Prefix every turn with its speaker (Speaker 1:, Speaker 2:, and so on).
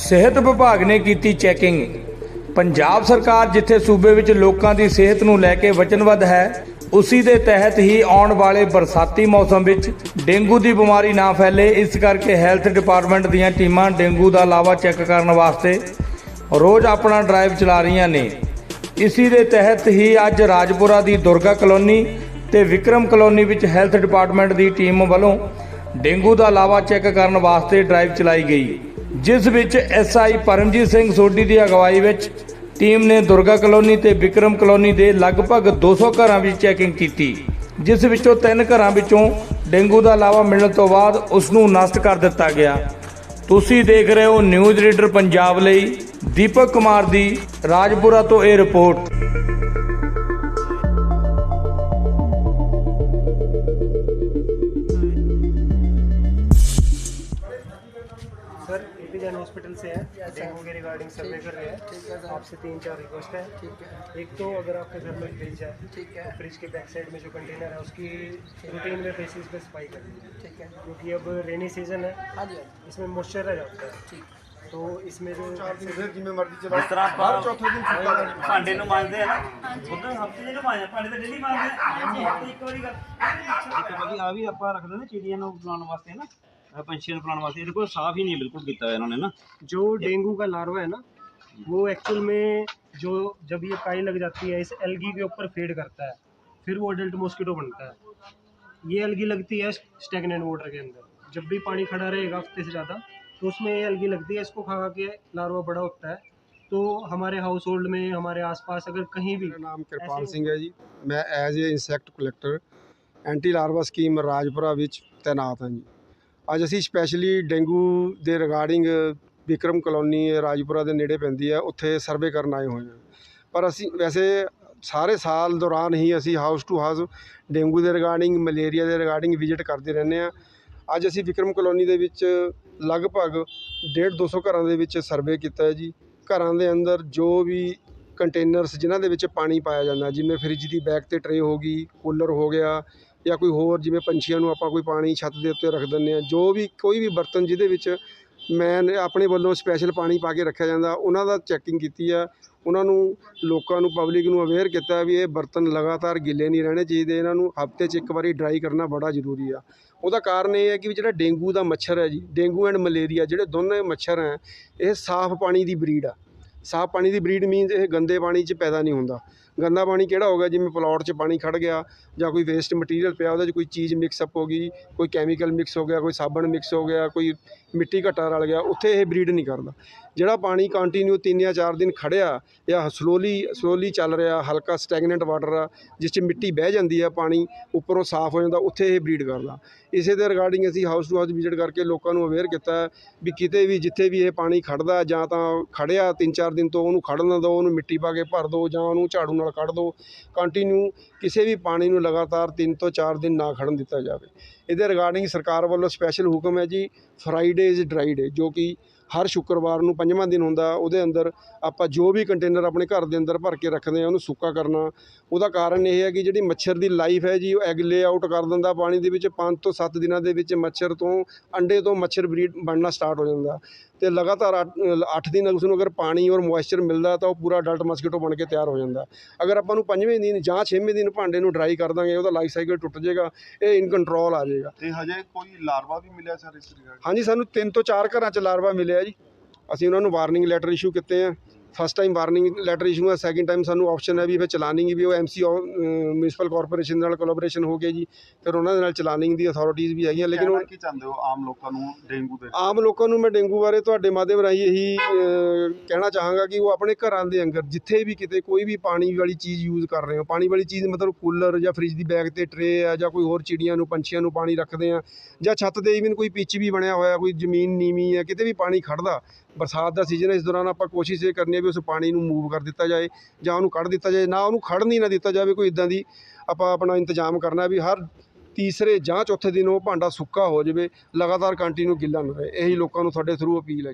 Speaker 1: ਸਿਹਤ ਵਿਭਾਗ ਨੇ ਕੀਤੀ ਚੈਕਿੰਗ। ਪੰਜਾਬ ਸਰਕਾਰ ਜਿੱਥੇ ਸੂਬੇ ਵਿੱਚ ਲੋਕਾਂ ਦੀ ਸਿਹਤ ਨੂੰ ਲੈ ਕੇ ਵਚਨਬੱਧ ਹੈ, ਉਸੇ ਦੇ ਤਹਿਤ ਹੀ ਆਉਣ ਵਾਲੇ ਬਰਸਾਤੀ ਮੌਸਮ ਵਿੱਚ ਡੇਂਗੂ ਦੀ ਬਿਮਾਰੀ ਨਾ ਫੈਲੇ, ਇਸ ਕਰਕੇ ਹੈਲਥ ਡਿਪਾਰਟਮੈਂਟ ਦੀਆਂ ਟੀਮਾਂ ਡੇਂਗੂ ਦਾ ਲਾਵਾ ਚੈੱਕ ਕਰਨ ਵਾਸਤੇ ਰੋਜ਼ ਆਪਣਾ ਡਰਾਈਵ ਚਲਾ ਰਹੀਆਂ ਨੇ। ਇਸੇ ਦੇ ਤਹਿਤ ਹੀ ਅੱਜ ਰਾਜਪੁਰਾ ਦੀ ਦੁਰਗਾ ਕਲੋਨੀ ਤੇ ਵਿਕਰਮ ਕਲੋਨੀ ਵਿੱਚ ਹੈਲਥ ਡਿਪਾਰਟਮੈਂਟ ਦੀ ਟੀਮ ਵੱਲੋਂ ਡੇਂਗੂ ਦਾ ਲਾਵਾ ਚੈੱਕ ਕਰਨ ਵਾਸਤੇ ਡਰਾਈਵ ਚਲਾਈ ਗਈ, ਜਿਸ ਵਿੱਚ ਐਸਆਈ ਪਰਮਜੀਤ ਸਿੰਘ ਸੋਢੀ ਦੀ ਅਗਵਾਈ ਵਿੱਚ ਟੀਮ ਨੇ ਦੁਰਗਾ ਕਲੋਨੀ ਤੇ ਵਿਕਰਮ ਕਲੋਨੀ ਦੇ ਲਗਭਗ 200 ਘਰਾਂ ਵਿੱਚ ਚੈਕਿੰਗ ਕੀਤੀ, ਜਿਸ ਵਿੱਚੋਂ ਤਿੰਨ ਘਰਾਂ ਵਿੱਚੋਂ ਡੇਂਗੂ ਦਾ ਲਾਵਾ ਮਿਲਣ ਤੋਂ ਬਾਅਦ ਉਸ ਨੂੰ ਨਸ਼ਟ ਕਰ ਦਿੱਤਾ ਗਿਆ। ਤੁਸੀਂ ਦੇਖ ਰਹੇ ਹੋ ਨਿਊਜ਼ ਰੀਡਰ ਪੰਜਾਬ ਲਈ ਦੀਪਕ ਕੁਮਾਰ ਦੀ ਰਾਜਪੁਰਾ ਤੋਂ ਇਹ ਰਿਪੋਰਟ।
Speaker 2: हॉस्पिटल से है डेंगू के रिगार्डिंग सर्वे कर रहे हैं
Speaker 3: ठीक है सर
Speaker 2: आपसे तीन चार रिक्वेस्ट है
Speaker 3: ठीक है
Speaker 2: एक तो अगर आपके घर में फ्रिज है
Speaker 3: ठीक है
Speaker 2: फ्रिज के बैक साइड में जो कंटेनर है उसकी रूटीन में बेसिस पे सफाई कर दीजिए
Speaker 3: ठीक है
Speaker 2: क्योंकि अब रेनी सीजन है
Speaker 3: हाँ जी हाँ जी,
Speaker 2: इसमें मॉइस्चर रह जाता है
Speaker 3: ठीक
Speaker 2: तो इसमें जो
Speaker 4: ਜਿਵੇਂ ਮਰਜ਼ੀ ਚਲਾ
Speaker 5: ਜਿਸ ਤਰ੍ਹਾਂ ਆਪਾਂ
Speaker 4: ਹਰ ਚੌਥੇ ਦਿਨ ਸੁੱਤਾ ਕਰਨਾ
Speaker 5: ਭਾਂਡੇ ਨੂੰ ਮਾਂਜਦੇ ਆ ਨਾ ਉਦੋਂ ਹਫਤੇ ਜਿਹਨੂੰ ਮਾਂਜਦੇ ਭਾਂਡੇ ਤਾਂ ਡੇਲੀ ਮਾਂਜਦੇ ਆ ਹਫ਼ਤੇ ਇੱਕ ਵਾਰੀ ਕਰ ਇੱਕ ਵਾਰੀ ਆ ਵੀ ਆਪਾਂ ਰੱਖਦੇ ਨੇ ਚਿੜੀਆਂ ਨੂੰ ਬੁਲਾਉਣ ਵਾਸਤੇ ਨਾ पंछियों ने प्लान वास्ते। देखो साफ़ ही नहीं बिल्कुल किया है इन्होंने ना।
Speaker 2: जो डेंगू का लार्वा है ना वो एक्चुअल में जो जब ये काई लग जाती है इस एलगी के ऊपर फेड करता है फिर वो अडल्ट मॉस्किटो बनता है। ये एलगी लगती है स्टेगनेंट वाटर के अंदर। जब भी पानी खड़ा रहेगा हफ़्ते से ज़्यादा तो उसमें ये एलगी लगती है इसको खा खा के लार्वा बड़ा होता है। तो हमारे हाउस होल्ड में हमारे आसपास अगर कहीं भी
Speaker 4: नाम कृपाल सिंह है जी। मैं as a insect collector anti larva scheme Rajpura तैनात हैं जी। ਅੱਜ ਅਸੀਂ ਸਪੈਸ਼ਲੀ ਡੇਂਗੂ ਦੇ ਰਿਗਾਰਡਿੰਗ ਵਿਕਰਮ ਕਲੋਨੀ ਰਾਜਪੁਰਾ ਦੇ ਨੇੜੇ ਪੈਂਦੀ ਹੈ, ਉੱਥੇ ਸਰਵੇ ਕਰਨ ਆਏ ਹੋਏ ਹਾਂ। ਪਰ ਅਸੀਂ ਵੈਸੇ ਸਾਰੇ ਸਾਲ ਦੌਰਾਨ ਹੀ ਅਸੀਂ ਹਾਊਸ ਟੂ ਹਾਊਸ ਡੇਂਗੂ ਦੇ ਰਿਗਾਰਡਿੰਗ ਮਲੇਰੀਆ ਦੇ ਰਿਗਾਰਡਿੰਗ ਵਿਜ਼ਿਟ ਕਰਦੇ ਰਹਿੰਦੇ ਹਾਂ। ਅੱਜ ਅਸੀਂ ਵਿਕਰਮ ਕਲੋਨੀ ਦੇ ਵਿੱਚ ਲਗਭਗ 1.5 200 ਘਰਾਂ ਦੇ ਵਿੱਚ ਸਰਵੇ ਕੀਤਾ ਹੈ ਜੀ। ਘਰਾਂ ਦੇ ਅੰਦਰ ਜੋ ਵੀ ਕੰਟੇਨਰਸ ਜਿਨ੍ਹਾਂ ਦੇ ਵਿੱਚ ਪਾਣੀ ਪਾਇਆ ਜਾਂਦਾ, ਜਿਵੇਂ ਫ੍ਰਿਜ ਦੀ ਬੈਕ ਤੇ ਟਰੇ ਹੋ ਗਈ ਕੂਲਰ ਹੋ ਗਿਆ ਜਾਂ ਕੋਈ ਹੋਰ ਜਿਵੇਂ ਪੰਛੀਆਂ ਨੂੰ ਆਪਾਂ ਕੋਈ ਪਾਣੀ ਛੱਤ ਦੇ ਉੱਤੇ ਰੱਖ ਦਿੰਦੇ ਹਾਂ, ਜੋ ਵੀ ਕੋਈ ਵੀ ਬਰਤਨ ਜਿਹਦੇ ਵਿੱਚ ਮੈਂ ਆਪਣੇ ਵੱਲੋਂ ਸਪੈਸ਼ਲ ਪਾਣੀ ਪਾ ਕੇ ਰੱਖਿਆ ਜਾਂਦਾ, ਉਹਨਾਂ ਦਾ ਚੈਕਿੰਗ ਕੀਤੀ ਆ, ਉਹਨਾਂ ਨੂੰ ਲੋਕਾਂ ਨੂੰ ਪਬਲਿਕ ਨੂੰ ਅਵੇਅਰ ਕੀਤਾ ਵੀ ਇਹ ਬਰਤਨ ਲਗਾਤਾਰ ਗਿੱਲੇ ਨਹੀਂ ਰਹਿਣੇ ਚਾਹੀਦੇ, ਇਹਨਾਂ ਨੂੰ ਹਫ਼ਤੇ 'ਚ ਇੱਕ ਵਾਰੀ ਡਰਾਈ ਕਰਨਾ ਬੜਾ ਜ਼ਰੂਰੀ ਆ। ਉਹਦਾ ਕਾਰਨ ਇਹ ਹੈ ਕਿ ਵੀ ਜਿਹੜਾ ਡੇਂਗੂ ਦਾ ਮੱਛਰ ਹੈ ਜੀ, ਡੇਂਗੂ ਐਂਡ ਮਲੇਰੀਆ ਜਿਹੜੇ ਦੋਨੇ ਮੱਛਰ ਹੈ, ਇਹ ਸਾਫ਼ ਪਾਣੀ ਦੀ ਬਰੀਡ ਆ। ਸਾਫ਼ ਪਾਣੀ ਦੀ ਬਰੀਡ ਮੀਨਜ਼ ਇਹ ਗੰਦੇ ਪਾਣੀ 'ਚ ਪੈਦਾ ਨਹੀਂ ਹੁੰਦਾ। ਗੰਦਾ ਪਾਣੀ ਕਿਹੜਾ ਹੋ ਗਿਆ? ਜਿਵੇਂ ਪਲਾਟ 'ਚ ਪਾਣੀ ਖੜ ਗਿਆ ਜਾਂ ਕੋਈ ਵੇਸਟ ਮਟੀਰੀਅਲ ਪਿਆ, ਉਹਦੇ 'ਚ ਕੋਈ ਚੀਜ਼ ਮਿਕਸ ਅਪ ਹੋ ਗਈ, ਕੋਈ ਕੈਮੀਕਲ ਮਿਕਸ ਹੋ ਗਿਆ, ਕੋਈ ਸਾਬਣ ਮਿਕਸ ਹੋ ਗਿਆ, ਕੋਈ ਮਿੱਟੀ ਘੱਟਾ ਰਲ ਗਿਆ, ਉੱਥੇ ਇਹ ਬਰੀਡ ਨਹੀਂ ਕਰਦਾ। ਜਿਹੜਾ ਪਾਣੀ ਕੰਟੀਨਿਊ ਤਿੰਨ ਜਾਂ ਚਾਰ ਦਿਨ ਖੜਿਆ ਜਾਂ ਸਲੋਲੀ ਸਲੋਲੀ ਚੱਲ ਰਿਹਾ, ਹਲਕਾ ਸਟੈਗਨੈਂਟ ਵਾਟਰ ਆ, ਜਿਸ 'ਚ ਮਿੱਟੀ ਬਹਿ ਜਾਂਦੀ ਆ, ਪਾਣੀ ਉੱਪਰੋਂ ਸਾਫ਼ ਹੋ ਜਾਂਦਾ, ਉੱਥੇ ਇਹ ਬਰੀਡ ਕਰਦਾ। ਇਸੇ ਦੇ ਰਿਗਾਰਡਿੰਗ ਅਸੀਂ ਹਾਊਸ ਟੂ ਹਾਊਸ ਵਿਜ਼ਿਟ ਕਰਕੇ ਲੋਕਾਂ ਨੂੰ ਅਵੇਅਰ ਕੀਤਾ ਵੀ ਕਿਤੇ ਵੀ, ਜਿੱਥੇ ਵੀ ਇਹ ਪਾਣੀ ਖੜਦਾ ਜਾਂ ਤਾਂ ਖੜਿਆ ਤਿੰਨ ਚਾਰ ਦਿਨ ਤੋਂ ਉਹਨੂੰ ਖੜਨ ਨਾ ਦਿਓ, ਉਹਨੂੰ ਮਿੱਟੀ ਪਾ ਕੇ ਭਰ ਦਿਓ, ਜਾਂ ਉਹਨੂੰ ਝਾੜੂ ਨਾਲ ਕੱਢ ਦਿਓ ਕੰਟੀਨਿਊ ਕਿਸੇ ਵੀ ਪਾਣੀ ਨੂੰ ਲਗਾਤਾਰ ਤਿੰਨ ਤੋਂ ਚਾਰ ਦਿਨ ਨਾ ਖੜਨ ਦਿੱਤਾ ਜਾਵੇ। ਇਹਦੇ ਰਿਗਾਰਡਿੰਗ ਸਰਕਾਰ ਵੱਲੋਂ ਸਪੈਸ਼ਲ ਹੁਕਮ ਹੈ ਜੀ ਫਰਾਈਡੇ ਇਜ਼ ਡਰਾਈ ਜੋ ਕਿ ਹਰ ਸ਼ੁੱਕਰਵਾਰ ਨੂੰ ਪੰਜਵਾਂ ਦਿਨ ਹੁੰਦਾ ਉਹਦੇ ਅੰਦਰ ਆਪਾਂ ਜੋ ਵੀ ਕੰਟੇਨਰ ਆਪਣੇ ਘਰ ਦੇ ਅੰਦਰ ਭਰ ਕੇ ਰੱਖਦੇ ਆ ਉਹਨੂੰ ਸੁੱਕਾ ਕਰਨਾ। ਉਹਦਾ ਕਾਰਨ ਇਹ ਹੈ ਕਿ ਜਿਹੜੀ ਮੱਛਰ ਦੀ ਲਾਈਫ ਹੈ ਜੀ ਉਹ ਐਗ ਲੇ ਆਊਟ ਕਰ ਦਿੰਦਾ ਪਾਣੀ ਦੇ ਵਿੱਚ 5 ਤੋਂ 7 ਦਿਨਾਂ ਦੇ ਵਿੱਚ ਮੱਛਰ ਤੋਂ ਅੰਡੇ ਤੋਂ ਮੱਛਰ ਬਰੀਡ ਬਣਨਾ ਸਟਾਰਟ ਹੋ ਜਾਂਦਾ। ਤੇ ਲਗਾਤਾਰ 8 ਦਿਨ ਉਸ ਨੂੰ ਅਗਰ ਪਾਣੀ ਔਰ ਮੋਇਸਚਰ ਮਿਲਦਾ ਤਾਂ ਉਹ ਪੂਰਾ ਅਡਲਟ ਮਸਕੀਟੋ ਬਣ ਕੇ ਤਿਆਰ ਹੋ ਜਾਂਦਾ। ਅਗਰ ਆਪਾਂ ਨੂੰ ਪੰਜਵੇਂ ਦਿਨ ਜਾਂ ਛੇਵੇਂ ਦਿਨ ਭਾਂਡੇ ਨੂੰ ਡਰਾਈ ਕਰ ਦਾਂਗੇ ਉਹਦਾ ਲਾਈਫ ਸਾਈਕਲ ਟੁੱਟ ਜਾਏਗਾ ਇਹ ਇਨ ਕੰਟਰੋਲ ਆ ਜਾਏਗਾ। ਤੇ ਹਜੇ ਕੋਈ ਲਾਰਵਾ ਵੀ ਮਿਲਿਆ ਸਰ ਇਸ ਰਿਗਾਰਡ ਹਾਂਜੀ ਸਾਨੂੰ ਤਿੰਨ ਤੋਂ ਚਾਰ ਘਰਾਂ 'ਚ ਲਾਰਵਾ ਮਿਲਿਆ ਜੀ। ਅਸੀਂ ਉਹਨਾਂ ਨੂੰ ਵਾਰਨਿੰਗ ਲੈਟਰ ਇਸ਼ੂ ਕੀਤੇ ਆ। First time warning letter issue ਹੈ ਸੈਕਿੰਡ ਟਾਈਮ ਸਾਨੂੰ ਆਪਸ਼ਨ ਹੈ ਵੀ ਫਿਰ ਚਲਾਨਿੰਗ ਵੀ ਉਹ ਐਮਸੀ ਮਿਊਨਿਸਪਲ ਕਾਰਪੋਰੇਸ਼ਨ ਨਾਲ ਕੋਲੈਬੋਰੇਸ਼ਨ ਹੋ ਗਿਆ ਜੀ ਫਿਰ ਉਹਨਾਂ ਦੇ ਨਾਲ ਚਲਾਨਿੰਗ ਦੀ ਅਥਾਰਟੀਜ਼ ਵੀ ਹੈਗੀਆਂ ਲੇਕਿਨ ਉਹ
Speaker 6: ਕੀ ਚਾਹੁੰਦੇ ਹੋ ਆਮ ਲੋਕਾਂ ਨੂੰ ਡੇਂਗੂ ਦੇ?
Speaker 4: ਆਮ ਲੋਕਾਂ ਨੂੰ ਮੈਂ ਡੇਂਗੂ ਬਾਰੇ ਤੁਹਾਡੇ ਮਾਧਿਅਮ ਰਾਹੀਂ ਇਹੀ ਕਹਿਣਾ ਚਾਹਾਂਗਾ ਕਿ ਉਹ ਆਪਣੇ ਘਰਾਂ ਦੇ ਅੰਦਰ ਜਿੱਥੇ ਵੀ ਕਿਤੇ ਕੋਈ ਵੀ ਪਾਣੀ ਵਾਲੀ ਚੀਜ਼ ਯੂਜ਼ ਕਰ ਰਹੇ ਹੋ ਪਾਣੀ ਵਾਲੀ ਚੀਜ਼ ਮਤਲਬ ਕੂਲਰ ਜਾਂ ਫ੍ਰਿਜ ਦੀ ਬੈਗ ਤੇ ਟਰੇ ਆ ਜਾਂ ਕੋਈ ਹੋਰ ਚਿੜੀਆਂ ਨੂੰ ਪੰਛੀਆਂ ਨੂੰ ਪਾਣੀ ਰੱਖਦੇ ਆ ਜਾਂ ਛੱਤ ਤੇ ਇਵਨ ਕੋਈ ਪਿੱਚ ਵੀ ਬਣਿਆ ਹੋਇਆ ਕੋਈ ਜ਼ਮੀਨ ਨੀਵੀਂ ਹੈ ਕਿਤੇ ਵੀ ਪਾਣੀ ਖੜਦਾ ਬਰਸਾਤ ਦਾ ਸੀਜ਼ਨ ਹੈ, ਇਸ ਦੌਰਾਨ ਆਪਾਂ ਕੋਸ਼ਿਸ਼ ਇਹ ਕਰਨੀ ਹੈ ਵੀ ਉਸ ਪਾਣੀ ਨੂੰ ਮੂਵ ਕਰ ਦਿੱਤਾ ਜਾਏ ਜਾਂ ਉਹਨੂੰ ਕੱਢ ਦਿੱਤਾ ਜਾਏ, ਨਾ ਉਹਨੂੰ ਖੜਨ ਹੀ ਨਾ ਦਿੱਤਾ ਜਾਵੇ, ਕੋਈ ਇਦਾਂ ਦੀ ਆਪਾਂ ਆਪਣਾ ਇੰਤਜ਼ਾਮ ਕਰਨਾ ਵੀ ਹਰ ਤੀਸਰੇ ਜਾਂ ਚੌਥੇ ਦਿਨ ਉਹ ਭਾਂਡਾ ਸੁੱਕਾ ਹੋ ਜਾਵੇ, ਲਗਾਤਾਰ ਕੰਟੀਨਿਊ ਗਿੱਲਾ ਨਾ ਰਹੇ, ਇਹੀ ਲੋਕਾਂ ਨੂੰ ਤੁਹਾਡੇ ਥਰੂ ਅਪੀਲ ਹੈ